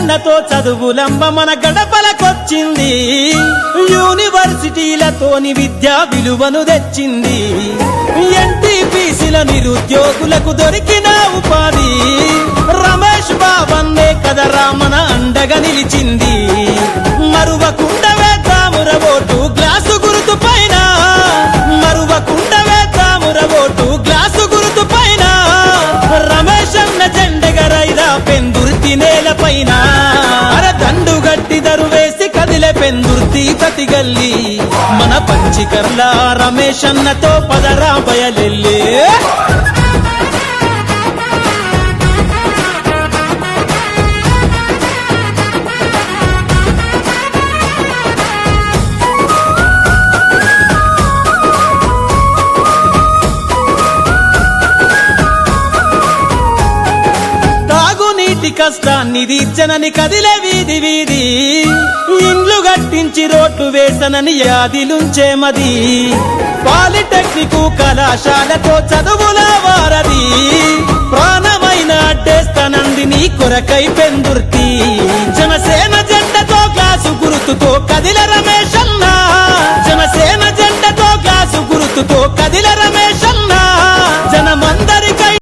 కళ్ళతో చదువులంబ మన గడపలకొచ్చింది. యూనివర్సిటీలతోని విద్యా విలువను తెచ్చింది. ఎన్టీపీసీల నిరుద్యోగులకు దొరికిన ఉపాధి. రమేష్ బాబన్నే కదరా మన అండగా నిలిచింది. మరువకుండ వేద్దాముర ఓటు గ్లాసు గురుతు పైన. మరువకుండ వేద్దాముర ఓటు గ్లాసు గురుతు పైన. రమేష్ అన్న జెండగరైదా పెందుర్తి నేల పైన. వేసి కదిలే పెందుర్తి ప్రతి మన పంచికర్ల రమేష్ అన్నతో పదరా బయలెల్లే. కష్టాన్ని దీర్చనని కదిలే వీధి వీధి. పుట్టించి గట్టించి రోడ్లు వేసనని యాదిలుంచేమది పాలిటెక్నిక్ కళాశాలతో చదువుల వారది. ప్రాణమైన అడ్డేస్తానంది నీ కొరకై పెందుర్తి. జనసేన జెండతో గ్లాసు గురుతుతో కదిలరా